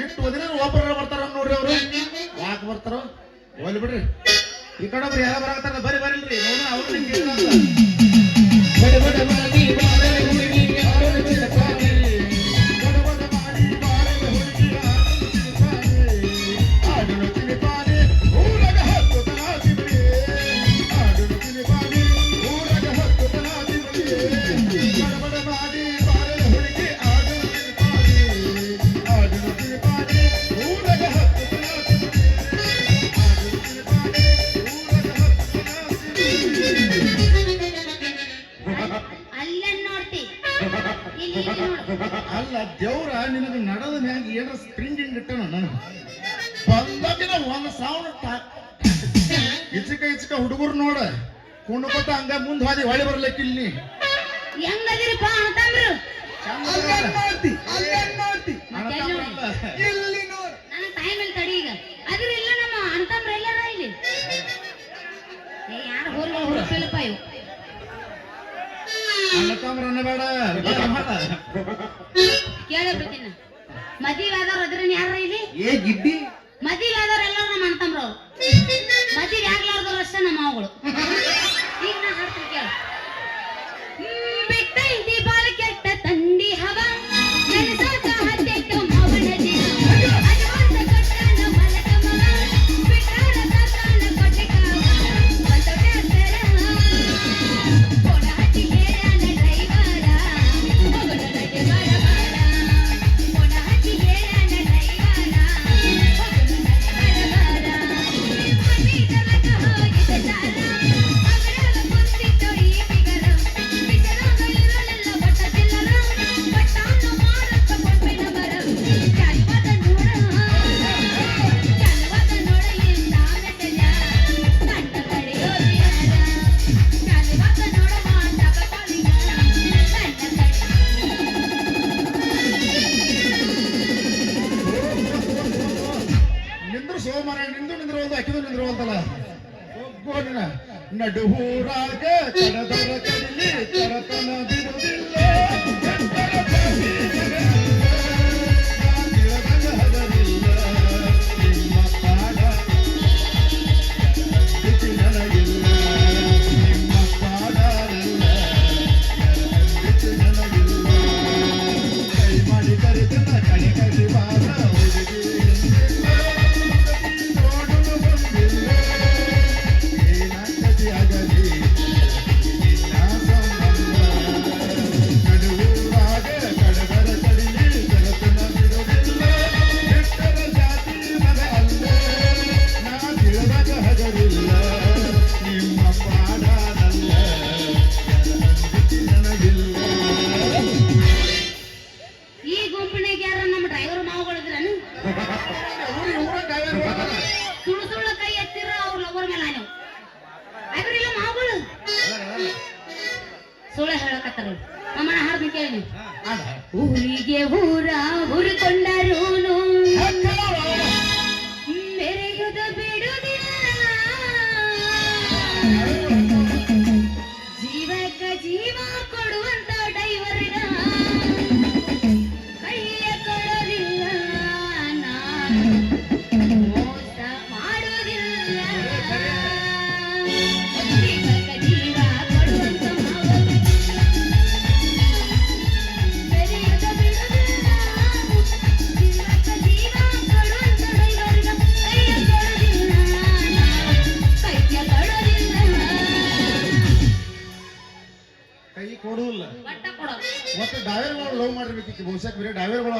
ಇಟ್ಟು ಓದಿನ ಒಬ್ಬರ ಬರ್ತಾರ ನೋಡ್ರಿ ಅವರು. ಯಾಕೆ ಬರ್ತಾರೋ? ಹೋಗ್ಲಿ ಬಿಡ್ರಿ. ಈ ಕಡೆ ಒಬ್ರು ಯಾರ ಬರಕತ್ತಾರ, ಬರೀ ಬರಿಲ್ರಿ. ನೋಡ ಅವ್ರು ದೇವ್ರ ನಿನಗೆ ನಡದ ಮ್ಯಾಗ ಏನ್ರ ಸ್ಪ್ರಿಂಗ್ ಹಿಂಗ್ ಇಟ್ಟಣ ನನಗೆ? ಬಂದಾಗಿನ ಒಂದ್ ಸಾವಿರ ಇಚಕ ಇಚಕ ಹುಡುಗರು ನೋಡ ಕುಣ್ಕೊತ ಹಂಗ ಮುಂದ್ ಹೋದಿ ಹೊಳಿ ಬರ್ಲಿಕ್ಕೆ ಇಲ್ಲಿ ಹೆಂಗದಿರಪ್ಪ ಅಂತಂದ್ರು ಅಲ್ಲೇನ್ ಇಲ್ಲಿ ನನ್ನ ಟೈಮ್ ಅಲ್ಲಿ ತಡಿ ಈಗ. ಅದ್ರ ಇಲ್ಲ ನಮ್ಮ ಅಂತಂದ್ರ ಎಲ್ಲಾರ ಇಲ್ಲಿ? ಯಾರು ಹೋರ್ ಹೋರ್ ಇವು ಕೇಳ ಬಿಡ್ತೀನ ಮದ್ವೆ ಆದವ್ರು ಅದ್ರ ಯಾರ ಇಲ್ಲಿ? ಏ ಗಿಡ್ಡಿ ಮದ್ವೆ ಆದವ್ರು ಎಲ್ಲರೂ ನಮ್ಮ ಅಂತಮ್ರು ಮದ್ವೆ ಆಗ್ಲಾರ್ದವ್ರು ಅಷ್ಟೇ ನಮ್ಮ ಮಾವುಗಳು. good.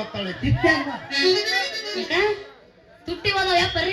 ಮಾತಾಡಿ ತಿಪ್ಪೆ ತುಟ್ಟಿ ಹೋದವ ಪರಿ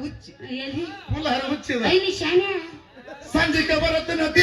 ಹುಚ್ಚಿ ಹುಚ್ಚಿ ಸಂಜೆಗೆ ಬರುತ್ತೆ ನದಿ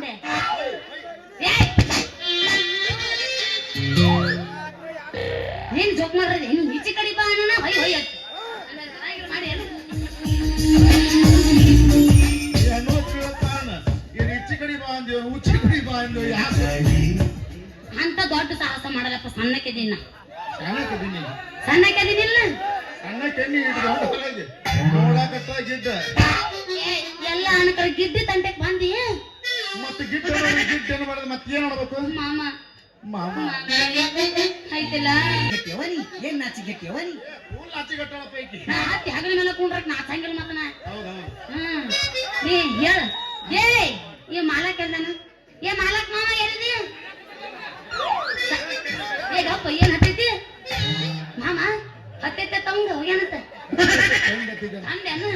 ಅಂದ್ಯೋ ಅಂತ ದೊಡ್ಡ ಸಾಹಸ ಮಾಡಲಪ್ಪ ಸಣ್ಣಕ್ಕೆ ದಿನ. ಸಣ್ಣಕ್ಕೆ ದಿನ ಸಣ್ಣಕ್ಕೆ ಇಲ್ಲ? ಸಣ್ಣಕ್ಕೆ ಎಣ್ಣೆ ಹಿಡಿದು ಹೊಲಗೆ ನೋಡಾಕತ್ತಾಗಿದ್ದ. ಎಲ್ಲ ಅನಕರ ತಂಟೆಗೆ ಬಂದಿ ಮತ್ತೆ ಗಿಡ್ಡ ಗಿಡ್ಡ ಏನು ಮಾಡೋದು ಮತ್ತೆ ಏನು ಮಾಡ್ಬೇಕು? ಮಾಮ. ಮಾಮ. ಐತಿಲ್ಲ ಏನ್ ನಾಚಿಗೆ ಕೆವರಿ ಐತಿ ಹಗಲ ಮೇಲೆ ಕುಂಡ್ರಕ್ ನಾಚಂಗಿಲ್ಲ ಮತ್ತನ ಹೌದಾ? ಹ್ಮ್. ನೀ ಹೇಳ. ಏ ಮಾಲಕ್ ಎಲ್ದಾನ ಏ ಮಾಲಕ್ ಮಾಮ ಎಲ್ಲಿದಿ ಏ ಗಪ್ಪ, ಏನ್ ಹತ್ತೈತಿ? ಮಾಮ, ಹತ್ತೈತೆ ತವಂಗ ಏನಂತ ಅಂದೇನು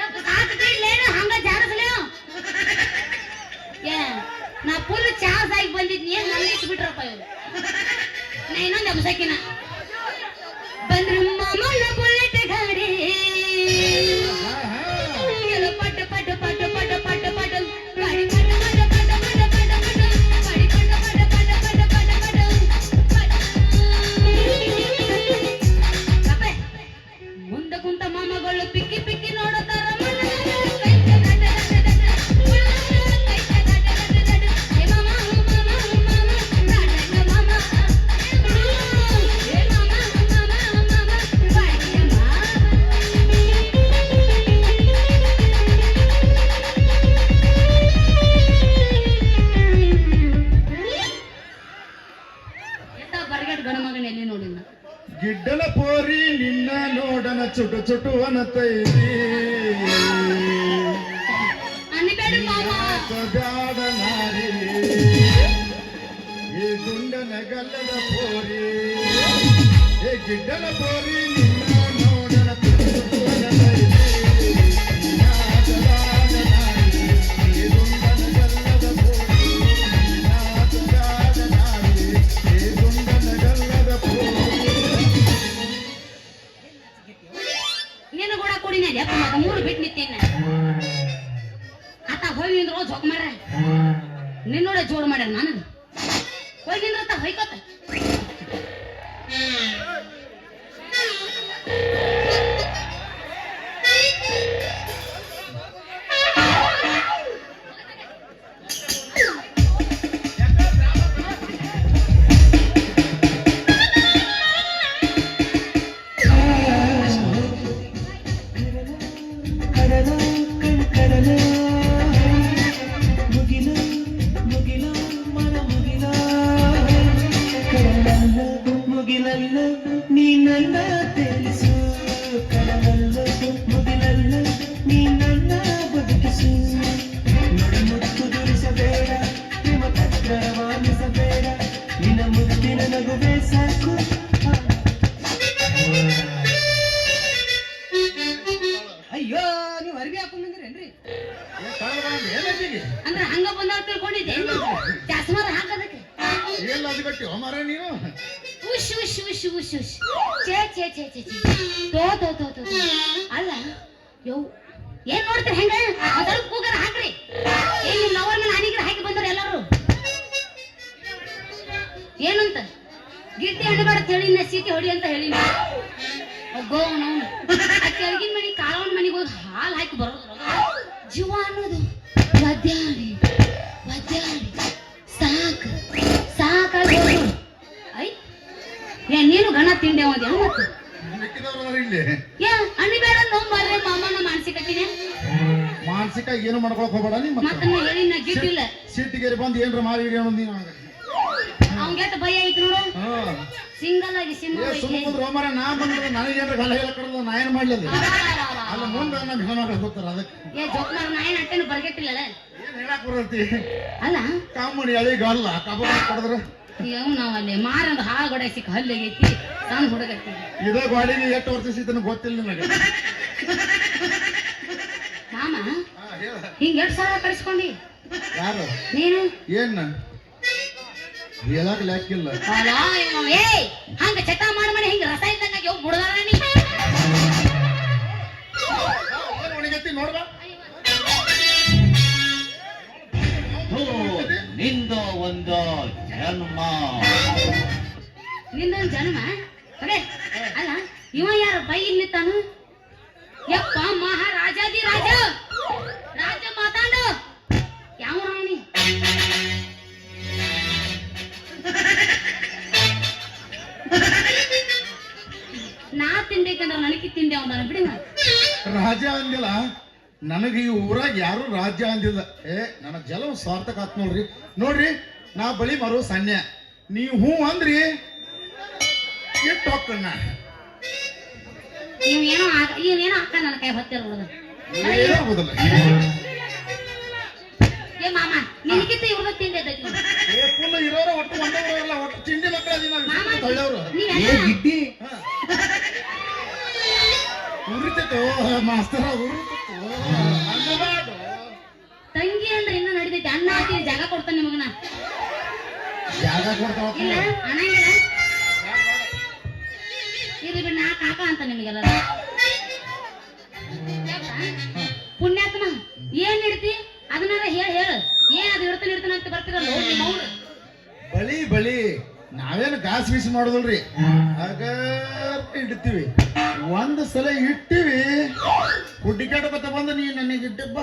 ಯಪ್ಪ ಸಾಕು ಬಿಡ್ಲೇನು ಹಂಗ ಜಾರಸಲೇನು ಏ, ನಾ ಫುಲ್ ಚಾರ್ಜ್ ಆಗಿ ಬಂದಿದ್ನಿ ಏನ್ ನನ್ನ ಇಟ್ಟು ಬಿಟ್ರಪ್ಪ ಇವ್ರು ನಾ ಇನ್ನೊಂದು ಅಬ್ಸಕಿನ ಬಂದ್ರು ಮಾಮನ ಬುಲೆಟ್ ಏ ಗಿಡ್ಡಲ ನೋಡ್ತೀರಿ ಹೆಂಗ? ಅದರ ಕೂಗರ ಹಾಕ್ರಿ. ಇಲ್ಲಿ ಮೇಲೆ ಹನಿಗಿರ ಹಾಕಿ ಬಂದ್ರ ಎಲ್ಲಾರು. ಏನಂತ? ಗಿಟ್ಟಿ ಹಣ್ಣಬೇಡ ಹೇಳಿ ನಾ ಸೀಟಿ ಹೊಡಿ ಅಂತ ಹೇಳಿ ಒಗ್ಗೋ ಅವನು ಕೆಳಗಿನ ಮನೆ ಕಾಳವನ ಮನೆಗೆ ಹೋಗಿ ಹಾಲು ಹಾಕಿ ಬರೋದು ಜೀವ ಅನ್ನೋದು ಒದ್ದಾಡಿ ಒದ್ದಾಡಿ ಸಾಕು ಸಾಕಾಗಿ. ಐ ಏ ನೀನು ಗಣ ತಿಂಡಿ ಅವದೇನು ಮತ್ತೆ ಏ ಅಣ್ಣಿ ಬೇಡ ನೋ ಮಾರ್ರೆ ಮಾಮನ ಮಾನಸಿಕಟ್ಟಿನ ಮಾನಸಿಕ ಏನು ಮಾಡ್ಕೊಳಕ್ ಹೋಗ್ಬೇಡ ನೀ ಮತ್ತ. ನಾ ಹೇಳಿ ನಾ ಗಿಟ್ಟಿಲ್ಲ ಸಿಟ್ಟಿಗೆ ಬಂದು ಏನ್ರ ಮಾಡಿ ಇದೇ ನೀನು ಹಂಗ ಅವಂಗೆಟ್ ಭಯ ಐತಿ ನೋಡು. ಹಾ. ಸಿಂಗಲ್ ಆಗಿ ಏ ಸಿಂಗಲ್ ಸುಮ್ಮ ಕುಂದ್ರ ಹೋಮರ ನಾ ಬಂದ್ರೆ ನನಗೇನ್ರ ನಾ ಏನ್ ಮಾಡ್ಲಿ? ಅಲ್ಲ ಮುಂದೆ ನಮ್ಮ ಹೆಣ್ಮಕ್ಳು ಹೋಗ್ತಾರ ಅದಕ್ಕೆ. ಏ ಜೋಕ್ ಮಾಡ ನಾ ಏನ್ ಅಟ್ಟೆನು ಬರ್ಗೆಟ್ಟಿಲ್ಲ ಏನ್ ಹೇಳಕ್ ಬರತಿ ಅಲ್ಲ. ಕಾಮುನಿ ಎಳಿ ಗಲ್ಲ ಕಬ್ಬ ಕಡದ್ರ? ಯಾವ ಅಲ್ಲಿ ಮಾರಂದ್ ಹಾಳು ಗೊಡೆ ಸಿಕ್ಕ ಹಲ್ಲಿಗೈತಿ ಸಣ್ಣ ಹುಡುಗೈತಿ ಇದ ಗಾಡಿಗೆ ಎಷ್ಟು ವರ್ಷ ಸಿಗ್ತಾನೆ ಗೊತ್ತಿಲ್ಲ ನಿನಗೆ ಹಿಂಗ್ ಎರಡ್ ಸಲ ಕಳಿಸ್ಕೊಂಡಿ. ಯಾರು? ನೀನು? ಏನ್? ಹೇಳಕ್ ಲೆಕ್ಕಿಲ್ಲ ಅಲ್ಲ ಇವ ಏಯ್ ಹಂಗ ಚಟ ಮಾಡಿ ಮಾಡಿ ಹಿಂಗ ರಸ ಇದ್ದಂಗ ಹೋಗಿ ಬುಡದಾರ ನೀ? ಏನ್ ಒಣಗೈತಿ ನೋಡ್ಬಾ. ಥೂ, ನಿಂದು ಒಂದು ಜನ್ಮ. ನಿಂದೊಂದ್ ಜನ್ಮ? ಅದೇ ಅಲ್ಲ ಇವ ಯಾರು ಬೈ ತಾನು ಯಪ್ಪ ಮಹಾರಾಜಾದಿ ರಾಜ. ರಾಜ ನಾ ರಾಜ ಅಂದಿಲ್ಲ. ನನಗೆ ಈ ಊರಾಗ ಯಾರು ರಾಜ್ಯ ಅಂದಿಲ್ಲ. ಏ ನನ್ನ ಜಲ ಸ್ವಾರ್ಥಕ ಆತ್ ನೋಡ್ರಿ. ನೋಡ್ರಿ ನಾ ಬಳಿ ಮರು ಸನ್ಯ. ನೀವು ಹೂ ಅಂದ್ರಿ? ಇಟ್ಟು ಹೋಗ್ಕಣ್ಣ ಇವ್ ಏನೋ ಆಗ ಇವೇನೋ ಅಕ್ಕ ನನ್ನ ಕೈ ಹೊತ್ತಿರ ಹುಡುಗ ಏನೂ ಆಗುದಿಲ್ಲ. ಏ ಮಾಮ ನಿನಗಿಂತ ತಿಂಡಿ ಏ ಇರೋರ ಒಟ್ಟು ಒಂದೇ ಊರಲ್ಲ ಒಟ್ಟು ಚಿಂಡಿ ಮಕ್ಕಳ ಮಾಮ ತಳ್ಳವ್ರು ಏ ನೀವೆಲ್ಲ ಗಿಡ್ಡಿ ಉರಿತೈತೋ ಮಾಸ್ತರ ಉರಿತೈತೋ ಅನ್ನಬಾರ್ದು. ತಂಗಿ ಅಂದ್ರೆ ಇನ್ನೂ ನಡಿತೈತಿ ಅಣ್ಣ ಹಾಕಿ ಜಾಗ ಕೊಡ್ತಾನೆ ನಿಮಗನ ಜಾಗ ಕೊಡ್ತಾವ ಇಲ್ಲ ಅನ್ನಂಗಿಲ್ಲ ಇರ್ಲಿ ಬಿಡ್ ನಾ ಕಾಕ ಅಂತ ನಿಮಗೆಲ್ಲ. ಪುಣ್ಯಾತ್ಮ ಏನ್ ಇಡ್ತಿ? ಅದನ್ನಾರ ಹೇಳ ಹೇಳ. ಏನ್ ಅದು ಇಡ್ತಾನೆ ಇಡ್ತಾನೆ ಅಂತ ಬರ್ತೀರಲ್ಲ ನೋಡಿ ಬಳಿ ಬಳಿ. ನಾವೇನು ಕಾಸು ಗೀಸ್ ಮಾಡೋದಲ್ರಿ? ಆಗ ಇಡ್ತೀವಿ. ಒಂದು ಸಲ ಇಟ್ಟಿವಿ ಹುಡ್ಡಿಕಾಟ ಬತ್ತ ಬಂದು ನೀ ನನಗೆ ಇಟ್ಟಪ್ಪ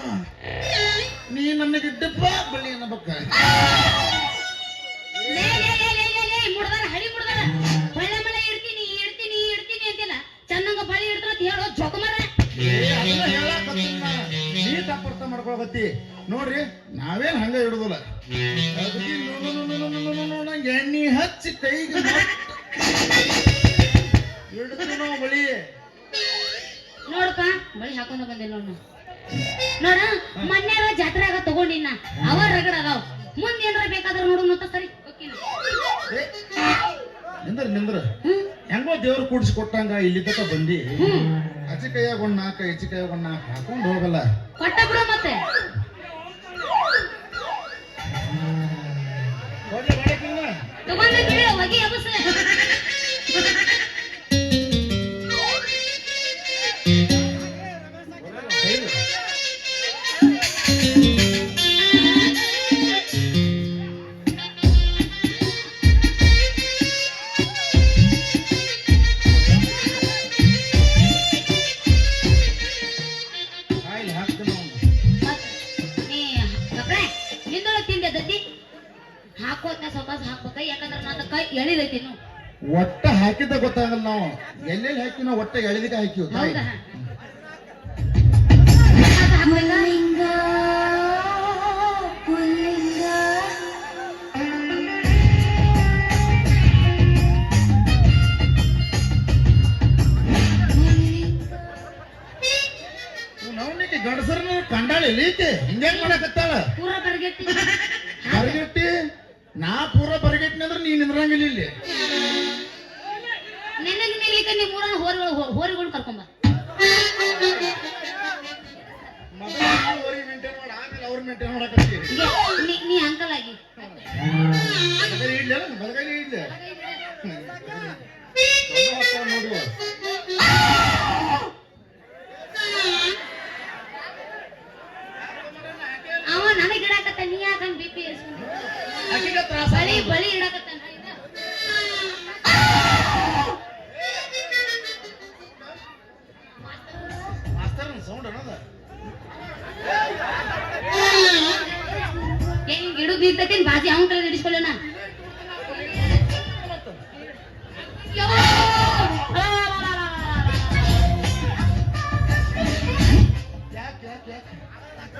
ನೀ ನನಗೆ ಇಟ್ಟಪ್ಪ ಬಳ್ಳಿ ಅನ್ನಬೇಕ ಚಂದಂಗ ಬಳಿ ಹೇಳೋ ನೀ ನೋಡ್ರಿ ನಾವೇನ್ ಹಂಗ ಇಡುದಿಲ್ಲ. ಎಣ್ಣಿ ಎಣ್ಣೆ ಹಚ್ಚಿ ಕೈಗೆ ಬಳಿ ಬಂದಿ ಹಚ್ಚಿಕೈಯಾಗ ಒಂದ್ ಒಂದ್ ಹಾಕೊಂಡು ಹೋಗಲ್ಲ. ಕೊಟ್ಟ ಬಿಡ ಮತ್ತೆ. ದುಕಾನ್ದಾಗ ಕೇಳಿ ಹೊಗೆ ಎಬಸ್ ಒಟ್ಟ ಹಾಕಿದ್ದ ಗೊತ್ತಾಗಲ್ಲ ನಾವು. ಎಲ್ಲೆಲ್ಲಿ ಹಾಕಿವಿ ನಾವು ಒಟ್ಟ ಎಳೆದಿಕ ಹಾಕಿವಿ ಹೌದಾ? ನವನಿಗೆ ಗಂಡಸರನ್ನ ಕಂಡಾಳಿ ಲೀಕೆ ಹಿಂಗೇನ್ ಮಾಡಕತ್ತಾಳ? ಪೂರ ಬರ್ಗೆಟ್ಟಿ. ಬರಗೆಟ್ಟಿ? ನಾ ಪೂರ ಪರಿಗೆಟ್ನಿ ಅಂದ್ರೆ ನೀನ್ ನಿಂದ್ರಂಗಿಲ್ಲ ಇಲ್ಲಿ. ನಿನಗೆ ನಿಲ್ಲಿಕ್ಕೆ ನಿಮ್ಮ ಹೋರಿಗಳು ಕರ್ಕೊಂಬ ನೀ ಅಂಕಲ್ ಆಗಿ. ಇಲ್ಲ. ಬಲಿ ಬಲಿ ಇಡಕತ್ತಾನ ಹೆಂಗ್ ಹಿಡಿದಿರ್ತೈತಿ ಬಾಜಿ ಅವನ ಕಡೆ ಹಿಡಿಸ್ಕೊಳ್ಳೋಣ.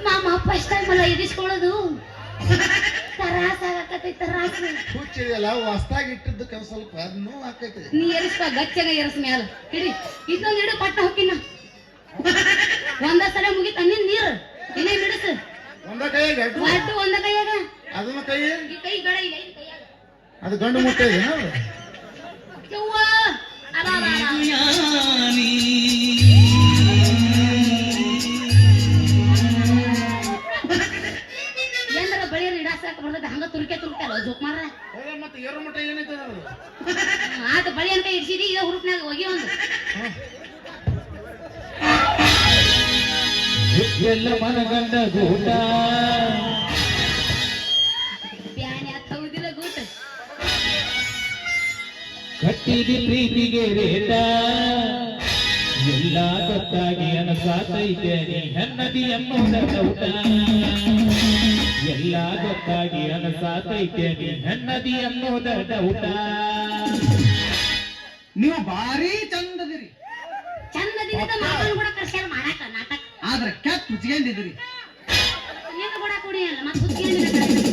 ಮಾಮ ಫಸ್ಟ್ ಟೈಮ್ ಅಲ್ಲ ಇರಿಸ್ಕೊಳ್ಳೋದು ಹುಚ್ಚಿದೆಯಲ್ಲ ಹೊಸ್ದಾಗಿ ಇಟ್ಟಿದ್ದಕ್ಕೆ ಸ್ವಲ್ಪ ನೋವು ಆಕೈತಿ. ನೀ ಎರಸ್ಪ ಗಚ್ಚಗ ಎರಸ್ ಮ್ಯಾಲ. ಹಿಡಿ ಇದೊಂದು ಹಿಡು ಪಟ್ಟ ಹೊಕ್ಕಿನ. ಒಂದ ಸಲ ಮುಗಿತ ನಿನ್ ನೀರು. ಇನ್ನೇ ಹಿಡಿಸು ಒಂದ ಕೈಯಾಗ ಒಟ್ಟು ಒಂದ ಕೈಯಾಗ. ಅದನ್ನ ಕೈ ಈ ಕೈ ಗಡ ಇಲ್ಲ ಈ ಕೈಯಾಗ. ಅದು ಗಂಡು ಮುಟ್ಟ ಇದೆ ಯವ್ವ. ಅಲ ತುರ್ಕೆ ತುರ್ಕಲ್ಲ ಜೋಕ್ ಮಾರ ಮತ್ತೆ ಏರು ಮಟ್ಟ ಏನೈತೆ ಅದು ಆತ ಬಳಿ ಅಂತ ಇಡ್ಸಿದಿ ಇದ ಹುರುಪ್ನಾಗ ಹೋಗಿ ಒಂದು. ಎಲ್ಲ ಮನಗಂಡ ಗೂಟ. ಬ್ಯಾನೆ ಹತ್ತವುದಿಲ್ಲ ಗೂಟ. ಕಟ್ಟಿದಿ ಪ್ರೀತಿಗೆ ರೇಟ. ಎಲ್ಲ ಗೊತ್ತಾಗಿ ಅನಸಾತೈತೆ ನೀ ಹೆನ್ನದಿ ಅಮ್ಮ ಡೌಟ ಎಲ್ಲ ಗೊತ್ತಾಗಿ ಅನಸಾತೈತೆ ಹೆಣ್ಣದಿ ಅನ್ನೋದ ಡೌಟ ನೀವು ಭಾರಿ ಚಂದದಿರಿ. ಕೂಡ ಕರ್ಸ್ಯಾರ ಮಾಡಾಕ ನಾಟಕ? ಆದ್ರ ಕೆಟ್ಟ ಕೂಡ ಕುಡಿಯಲ್ಲ ಮತ್ತೆ